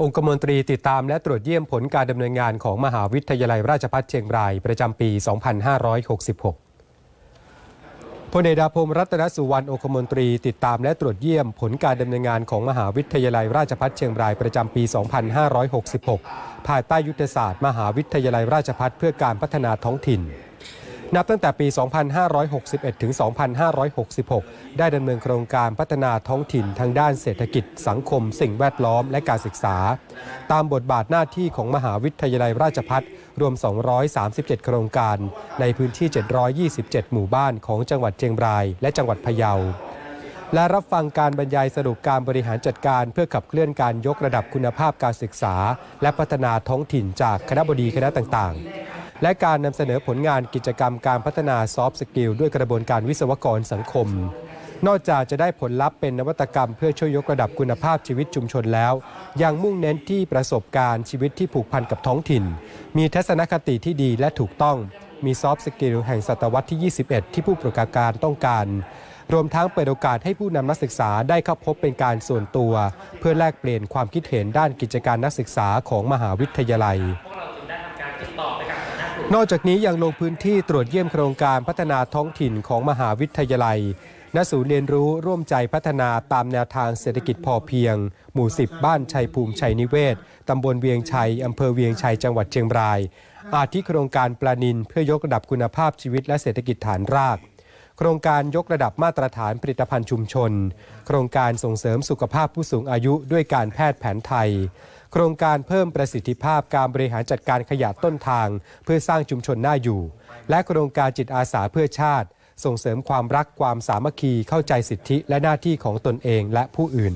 องคมนตรีติดตามและตรวจเยี่ยมผลการดำเนินงานของมหาวิทยาลัยราชภัฏเชียงราย ประจำปี 2566 พลเอกดาพมรัตนสุวรรณองคมนตรีติดตามและตรวจเยี่ยมผลการดำเนินงานของมหาวิทยาลัยราชภัฏเชียงรายประจำปี 2566 ภายใต้ยุทธศาสตร์ มหาวิทยาลัยราชภัฏเพื่อการพัฒนาท้องถิ่น นับตั้งแต่ปี 2561 ถึง 2566 ได้ดำเนินโครงการพัฒนาท้องถิ่นทางด้านเศรษฐกิจ สังคม สิ่งแวดล้อม และการศึกษา ตามบทบาทหน้าที่ของมหาวิทยาลัยราชพัฒรวม 237 โครงการ ในพื้นที่ 727 หมู่บ้านของจังหวัดเชียงราย และจังหวัดพะเยาและรับฟังการบรรยายสรุปการบริหารจัดการ เพื่อขับเคลื่อนการยกระดับคุณภาพการศึกษา และพัฒนาท้องถิ่นจากคณะบดีคณะต่างๆ และการนำเสนอผลงานกิจกรรมการพัฒนาซอฟต์สกิลด้วยกระบวนการวิศวกรสังคม นอกจากจะได้ผลลัพธ์เป็นนวัตกรรมเพื่อช่วยยกระดับคุณภาพชีวิตชุมชนแล้ว ยังมุ่งเน้นที่ประสบการณ์ชีวิตที่ผูกพันกับท้องถิ่น มีทัศนคติที่ดีและถูกต้อง มีซอฟต์สกิลแห่งศตวรรษที่ 21 ที่ผู้ประกอบการต้องการรวมทั้งเปิดโอกาสให้ผู้นำนักศึกษาได้เข้าพบเป็นการส่วนตัว เพื่อแลกเปลี่ยนความคิดเห็นด้านกิจการนักศึกษาของมหาวิทยาลัย นอกจากนี้ยังลงพื้นที่ตรวจเยี่ยมโครงการพัฒนาท้องถิ่นของมหาวิทยาลัย ณ ศูนย์เรียนรู้ร่วมใจพัฒนาตามแนวทางเศรษฐกิจพอเพียง หมู่ 10 บ้านชัยภูมิชัยนิเวศ ตำบลเวียงชัย อำเภอเวียงชัย จังหวัดเชียงราย อาทิโครงการปลานินเพื่อยกระดับคุณภาพชีวิตและเศรษฐกิจฐานราก โครงการยกระดับมาตรฐานผลิตภัณฑ์ชุมชน โครงการส่งเสริมสุขภาพผู้สูงอายุด้วยการแพทย์แผนไทย โครงการเพิ่มประสิทธิภาพการบริหารจัดการขยะต้นทาง เพื่อสร้างชุมชนน่าอยู่ และโครงการจิตอาสาเพื่อชาติ ส่งเสริมความรักความสามัคคีเข้าใจสิทธิและหน้าที่ของตนเองและผู้อื่น